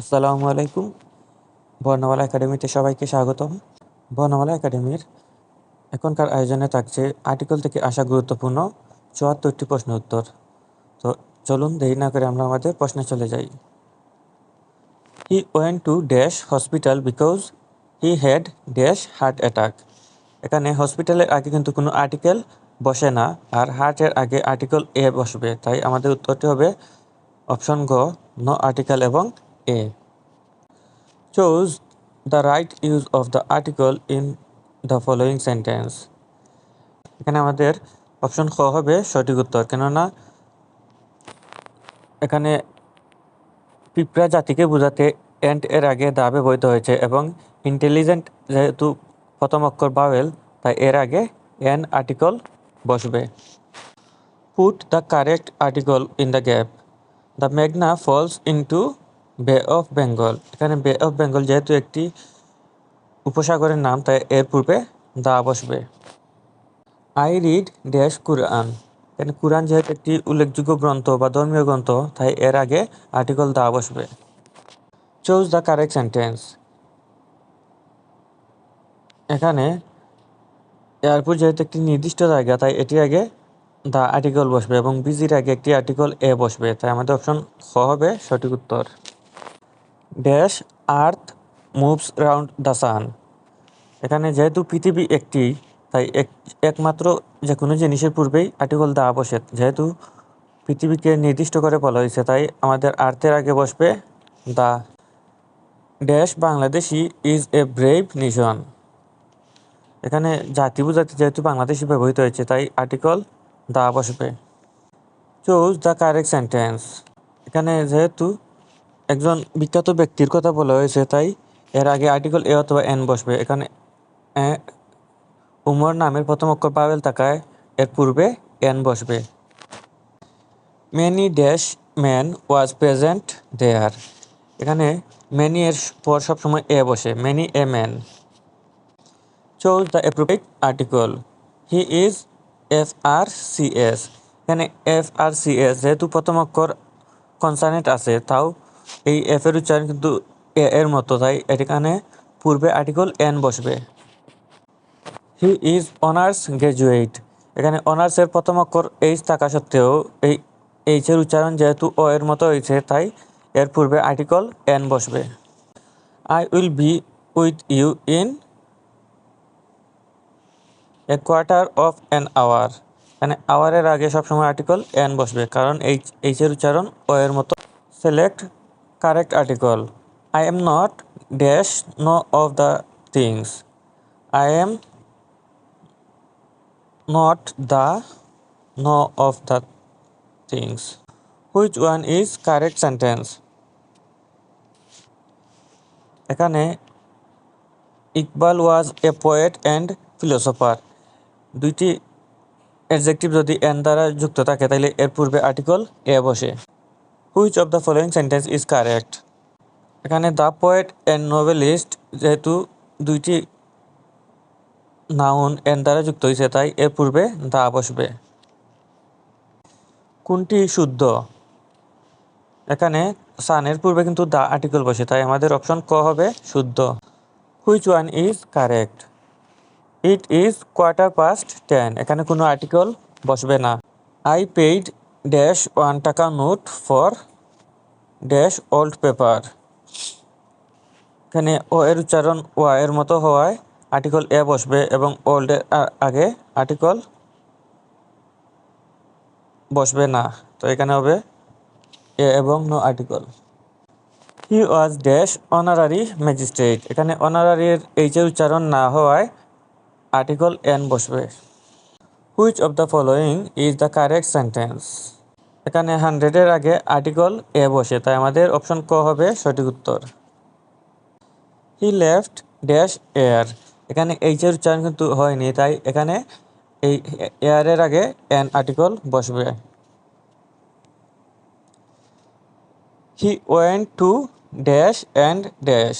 আসসালামু আলাইকুম। বর্ণমালা একাডেমিতে সবাইকে স্বাগতম। বর্ণমালা একাডেমির এখনকার আয়োজনে থাকছে আর্টিকেল থেকে আসা গুরুত্বপূর্ণ চুয়াত্তরটি প্রশ্ন উত্তর। তো চলুন দেরি না করে আমরা আমাদের প্রশ্নে চলে যাই। He went to dash hospital because he had dash heart attack এখানে হসপিটালের আগে কিন্তু কোনো আর্টিকেল বসে না, আর হার্টের আগে আর্টিকেল এ বসবে। তাই আমাদের উত্তরটি হবে অপশন গ নো আর্টিকেল এবং a choose the right use of the article in the following sentence এখানে আমাদের অপশন খ হবে সঠিক উত্তর, কেননা এখানে পিঁপড়া জাতিকে বোঝাতে এন্ট এর আগে দা ব্যবহৃত হয়েছে এবং ইন্টেলিজেন্ট যেহেতু প্রথম অক্ষর বাওয়েল তাই এর আগে এন আর্টিকল বসবে। Put the correct article in the gap the মেঘনা falls into bay of Bengal এখানে বে অফ বেঙ্গল যেহেতু একটি উপসাগরের নাম, তাই এর পূর্বে দা বসবে। আই রিড ড্যাশ কুরআন এখানে কুরআন যেহেতু একটি উল্লেখযোগ্য গ্রন্থ বা ধর্মীয় গ্রন্থ, তাই এর আগে আর্টিকল দা বসবে। চুজ দ্য কারেক্ট সেন্টেন্স এখানে এয়ারপোর্ট যেহেতু একটি নির্দিষ্ট জায়গা, তাই এটির আগে দা আর্টিকল বসবে এবং বিজির আগে একটি আর্টিকল এ বসবে। তাই আমাদের অপশন খ হবে সঠিক উত্তর। Dash earth moves round the sun. এখানে যেহেতু পৃথিবী একটি, তাই এক, একমাত্র যে কোনো জিনিসের পূর্বেই আর্টিকল দা বসে যেহেতু পৃথিবীকে নির্দিষ্ট করে বলা হয়েছে, তাই আমাদের আর্থের আগে বসবে the dash Bangladeshi is a brave nation. এখানে জাতি বোঝাতে যেহেতু বাংলাদেশি ব্যবহৃত হয়েছে, তাই আর্টিকল দা বসবে চুজ দ্য কারেক্ট সেন্টেন্স। এখানে যেহেতু একজন বিখ্যাত ব্যক্তির কথা বলা হয়েছে, তাই এর আগে আর্টিকেল এ অথবা এন বসবে। এখানে উমর নামের প্রথম অক্ষর পাবেল থাকায় এর পূর্বে এন বসবে। Many dash man was present there এখানে মেনি এর পর সবসময় এ বসে many a man choose the appropriate article he is F R C S এখানে এফ আর সি এস যেহেতু প্রথম অক্ষর কনসার্নেট আছে, তাও এই এফ এর উচ্চারণ কিন্তু এ এর মতো, তাই এখানে পূর্বে আর্টিকেল এন বসবে। হি ইজ অনার্স গ্র্যাজুয়েট এখানে অনার্সের প্রথম অক্ষর এইচ থাকা সত্ত্বেও এই এইচের উচ্চারণ যেহেতু ও এর মতো হয়েছে, তাই এর পূর্বে আর্টিকেল এন বসবে। I will be with you in a quarter of an hour এখানে আওয়ারের আগে সবসময় আর্টিকেল এন বসবে, কারণ এইচ এইচের উচ্চারণ ও এর মতো। Select correct article I am not dash no of the things I am not the, no of the things. Which one is correct sentence? এখানে Iqbal was a poet and philosopher দুইটি adjective যদি and দ্বারা যুক্ত থাকে তাহলে এর পূর্বে article a বসে। Which of the following sentence is correct এখানে দ্য পোয়েট অ্যান্ড নোভেলিস্ট যেহেতু দুইটি নাউন এন দ্বারা যুক্ত হয়েছে তাই এর পূর্বে দা বসবে। কোনটি শুদ্ধ? এখানে সানের পূর্বে কিন্তু দা আর্টিকেল বসে, তাই আমাদের অপশন ক হবে শুদ্ধ। Which one is correct it is quarter past ten এখানে কোনো আর্টিকেল বসবে না। I paid dash one taka note for dash old paper এখানে ও এর উচ্চারণ ওয়া এর মতো হওয়ায় আর্টিকল এ বসবে এবং ওল্ডের আগে আর্টিকল বসবে না। তো এখানে হবে এ এবং no article he was dash honorary magistrate এখানে অনারারির এইচের উচ্চারণ না হওয়ায় আর্টিকল এন বসবে। Which of the following is the correct sentence এখানে হান্ড্রেডের আগে আর্টিকল এ বসে, তাই আমাদের অপশন ক হবে সঠিক উত্তর। হি লেফট ড্যাশ এয়ার এখানে এইচের উচ্চারণ কিন্তু হয়নি, তাই এখানে এই এয়ারের আগে এন আর্টিকল বসবে। He went to dash and dash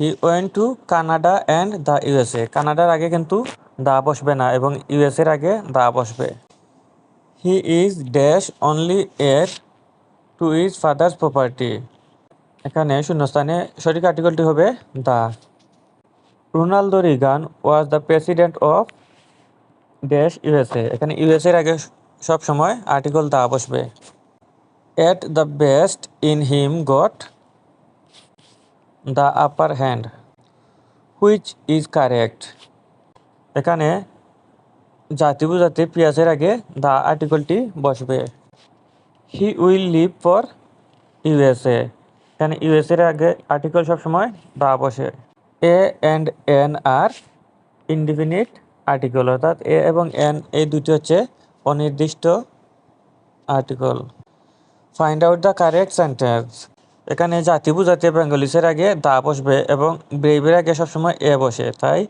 he went to Canada and the USA কানাডার আগে কিন্তু দা বসবে না, এবং ইউএসএর আগে দা বসবে। He is dash only heir to his father's property এখানে শূন্যস্থানে সঠিক আর্টিকেলটি হবে the. Ronald Reagan was the president of dash USA এখানে ইউএসএ এর আগে সব সময় আর্টিকেল দা বসবে। At the best in him got the upper hand which is correct এখানে জাতি বুঝাতে পিয়াসের আগে দা আর্টিকেলটি বসবে। He will leave for USA এখানে ইউএসএর আগে আর্টিকেল সবসময় দা বসে। A and an are indefinite article অর্থাৎ এ এবং এন এই দুটি হচ্ছে অনির্দিষ্ট article find out the correct sentence এখানে জাতি বুঝাতে বেঙ্গলিসের আগে দা বসবে এবং ব্রেভের আগে সবসময় এ বসে, তাই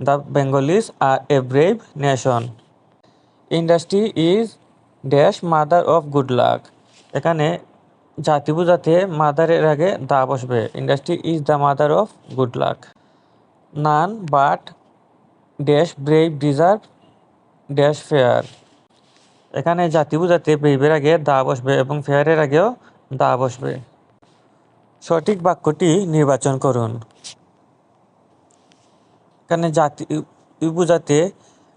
the Bengalis are a brave nation industry is dash mother of good luck এখানে জাতি বুঝাতে মাদারের আগে দা বসবে। Industry is the mother of good luck none but dash brave deserve dash fair এখানে জাতি বুঝাতে ব্রেভের আগে দা বসবে এবং ফেয়ারের আগেও দা বসবে। সঠিক বাক্যটি নির্বাচন করুন। এখানে জাতি বুঝাতে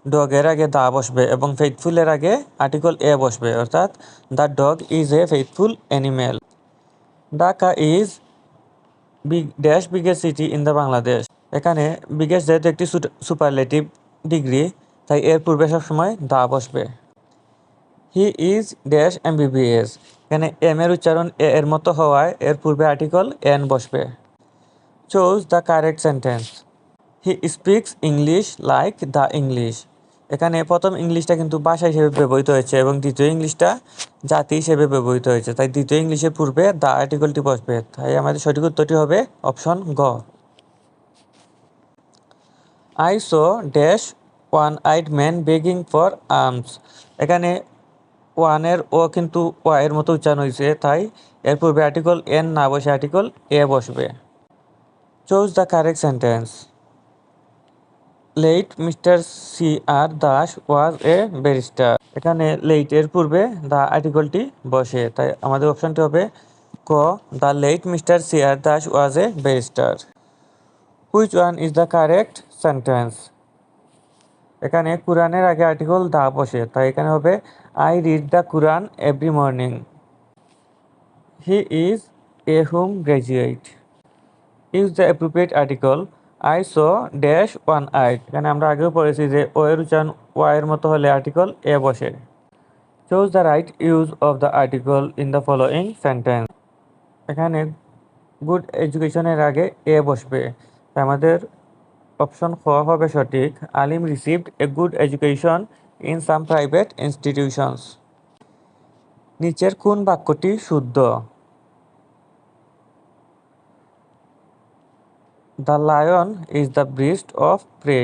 ডগের আগে দা বসবে এবং ফেথফুলের আগে আর্টিকেল এ বসবে, অর্থাৎ the dog is a faithful animal Dhaka is big dash biggest city in the Bangladesh. এখানে বিগেস্ট যেহেতু একটি সুপারলেটিভ ডিগ্রি, তাই এর পূর্বে সবসময় দা বসবে। He is dash MBBS. এখানে এম এর উচ্চারণ এ এর মতো হওয়ায় এর পূর্বে আর্টিকেল এন বসবে। Choose the correct sentence. He speaks English like the English এখানে প্রথম ইংলিশটা কিন্তু ভাষা হিসেবে ব্যবহৃত হয়েছে এবং দ্বিতীয় ইংলিশটা জাতি হিসেবে ব্যবহৃত হয়েছে। তাই দ্বিতীয় ইংলিশের পূর্বে দ্য আর্টিকেলটি বসবে। তাই আমাদের সঠিক উত্তরটি হবে অপশন গ। I saw dash one eyed man begging for alms এখানে ওয়ানের ও কিন্তু ওয়া এর মতো উচ্চারণ হয়েছে, তাই এর পূর্বে আর্টিকল এন না বসে আর্টিকল এ বসবে। Choose the correct sentence late mister C R Das was a barrister এখানে লেট এর পূর্বে দা আর্টিকেলটি বসে। তাই আমাদের অপশনটি হবে ক the late mister C R Das was a barrister which one is the correct sentence এখানে কোরআনের আগে আর্টিকেল দা বসে, তাই এখানে হবে I read the Quran every morning he is a home graduate use the appropriate article I saw dash one eyed এখানে আমরা আগেও পড়েছি যে ও এর উচ্চারণ ওয়াইয়ের মতো হলে আর্টিকেল এ বসে। Choose the right use of the article in the following sentence এখানে গুড এডুকেশনের আগে এ বসবে। আমাদের অপশন খ হবে সঠিক। Alim received a good education in some private institutions নিচের কোন বাক্যটি শুদ্ধ? The lion is the beast of prey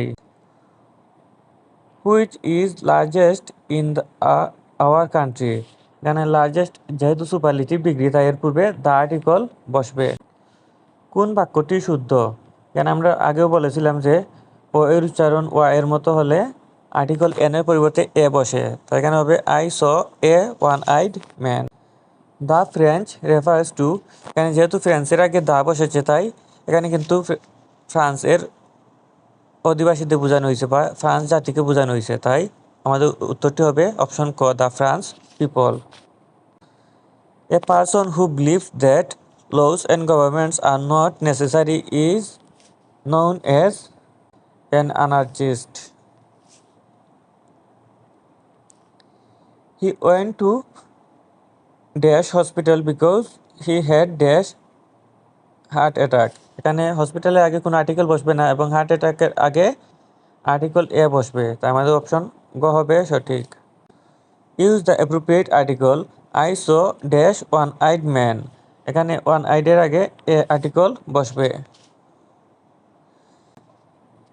which is largest in the our country এখানে লার্জেস্ট যেহেতু সুপারলিটিভ ডিগ্রি তাই এর পূর্বে দ্য আর্টিকল বসবে। কোন বাক্যটি শুদ্ধ? এখানে আমরা আগেও বলেছিলাম যে, ও এর উচ্চারণ ওয়া এর মতো হলে আর্টিকল এন এর পরিবর্তে এ বসে। তো এখানে হবে I saw a one eyed man the French refers to এখানে যেহেতু ফ্রেন্সের আগে দা বসেছে, তাই এখানে কিন্তু ফ্রান্স এর অধিবাসীদের বোঝানো হয়েছে বা ফ্রান্স জাতিকে বোঝানো হয়েছে। তাই আমাদের উত্তরটি হবে অপশন ক, the France people. A person who believe that laws and governments are not necessary is known as an anarchist he went to dash hospital because he had dash heart attack. এখানে হসপিটালে আগে কোনো article বসবে না এবং heart অ্যাটাকের আগে article a বসবে। তাই আমাদের অপশন গ হবে সঠিক। Use the appropriate article I saw dash one eyed man এখানে ওয়ান আইডের আগে এ আর্টিকেল বসবে।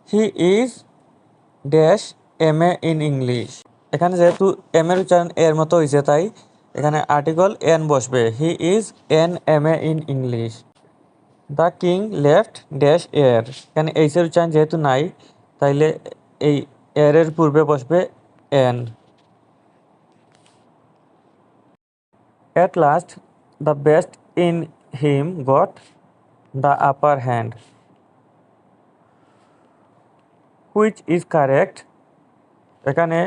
He is dash M A in English এখানে যেহেতু এম এর উচ্চারণ এর মতো হয়েছে তাই এখানে আর্টিকেল এন বসবে। He is an M A in English the king left dash heir. এখানে এইচের উচ্চারণ যেহেতু নাই, তাইলে এই এর পূর্বে বসবে an at last the best in him got the upper hand which is correct এখানে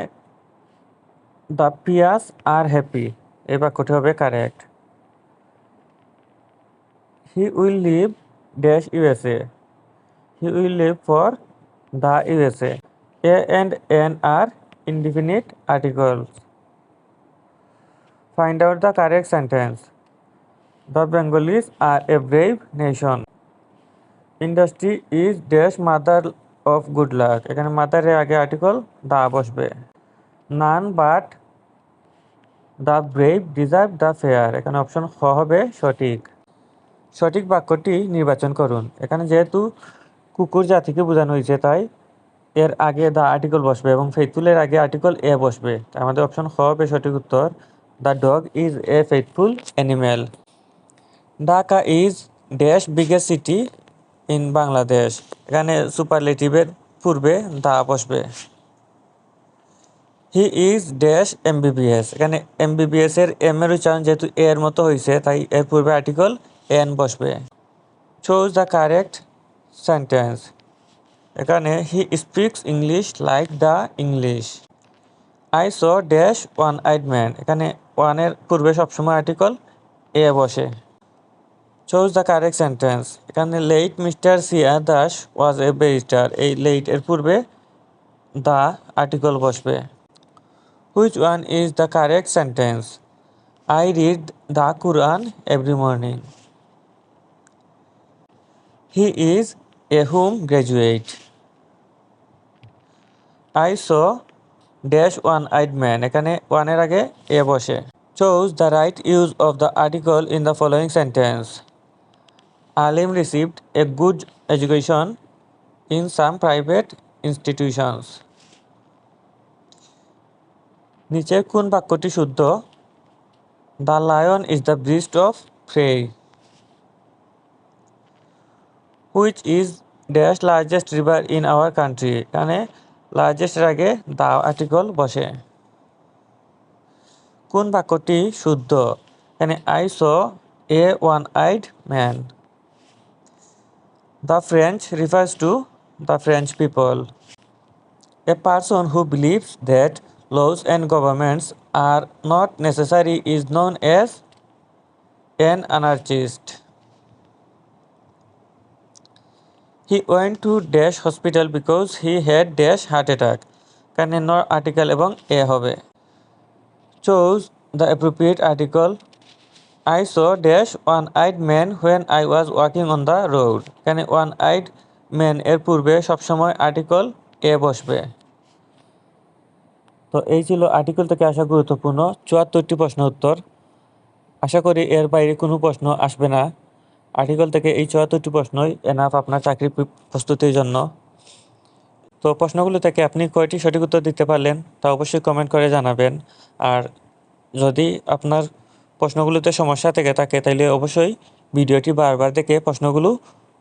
দ্য পিয়াস আর হ্যাপি এই বাক্যটি হবে correct he will leave dash USA he will leave for the USA a and an are indefinite articles. Find out the correct sentence. The Bengalis are a brave nation. Industry is dash mother of good luck. এখানে মাদারের আগে article the বসবে none but the brave deserve the fair এখানে option খ হবে সঠিক সঠিক বাক্যটি নির্বাচন করুন। এখানে যেহেতু কুকুর জাতিকে বোঝানো হয়েছে, তাই এর আগে দ্য আর্টিকল বসবে এবং ফেথফুলের আগে আর্টিকল এ বসবে। আমাদের অপশন খ হবে সঠিক উত্তর the dog is a faithful animal Dhaka is dash biggest city in Bangladesh. এখানে সুপারলেটিভের পূর্বে দা বসবে। He is dash MBBS. এখানে এমবিবিএস এর এম এর উচ্চারণ যেহেতু এর মতো হয়েছে, তাই এর পূর্বে আর্টিকেল এন বসবে। চোজ দ্য কারেক্ট সেন্টেন্স এখানে he speaks English like the English I saw dash one eyed man এখানে ওয়ানের পূর্বে সবসময় আর্টিকল এ বসে। চোজ দ্য কারেক্ট সেন্টেন্স এখানে late mister C R Das was a barrister এই late এর পূর্বে দ্য আর্টিকল বসবে। Which one is the correct sentence I read the Quran every morning he is a home graduate I saw dash one eyed man এখানে ওয়ানের আগে a বসে। Choose the right use of the article in the following sentence Alim received a good education in some private institutions নিচের কোন বাক্যটি শুদ্ধ? The lion is the beast of prey which is dash largest river in our country এখানে লার্জেস্টের আগে দা article বসে। কোন বাক্যটি শুদ্ধ? এখানে I saw a one eyed man the French refers to the French people a person who believes that laws and governments are not necessary is known as an anarchist. He went to dash hospital because he had dash heart attack. কানে নর article এবং a হবে। Choose the appropriate article I saw dash one eyed man when I was walking on the road এখানে one eyed man এর পূর্বে সবসময় article a বসবে? তো এই ছিল আর্টিকেল থেকে আসা গুরুত্বপূর্ণ। চুয়াত্তরটি প্রশ্ন উত্তর। আশা করি এর বাইরে কোনো প্রশ্ন আসবে না। আর্টিকেল থেকে এই চুয়াত্তরটি প্রশ্নই এনাফ আপনার চাকরি প্রস্তুতির জন্য। তো প্রশ্নগুলো থেকে আপনি কয়টি সঠিক উত্তর দিতে পারলেন তা অবশ্যই কমেন্ট করে জানাবেন। আর যদি আপনার প্রশ্নগুলোতে সমস্যা থেকে থাকে তাহলে অবশ্যই ভিডিওটি বারবার দেখে প্রশ্নগুলো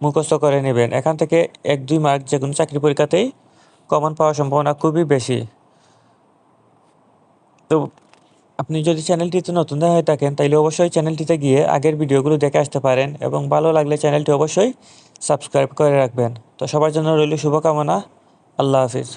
মুখস্থ করে নেবেন। এখান থেকে এক, দুই মার্ক যে কোনো চাকরি পরীক্ষাতেই কমন পাওয়ার সম্ভাবনা খুবই বেশি। তো আপনি যদি চ্যানেলটিতে নতুন হয়ে থাকেন তাহলে অবশ্যই চ্যানেলটিতে গিয়ে আগের ভিডিওগুলো দেখে আসতে পারেন এবং ভালো লাগলে চ্যানেলটি অবশ্যই সাবস্ক্রাইব করে রাখবেন। তো সবার জন্য রইল শুভকামনা। আল্লাহ হাফিজ।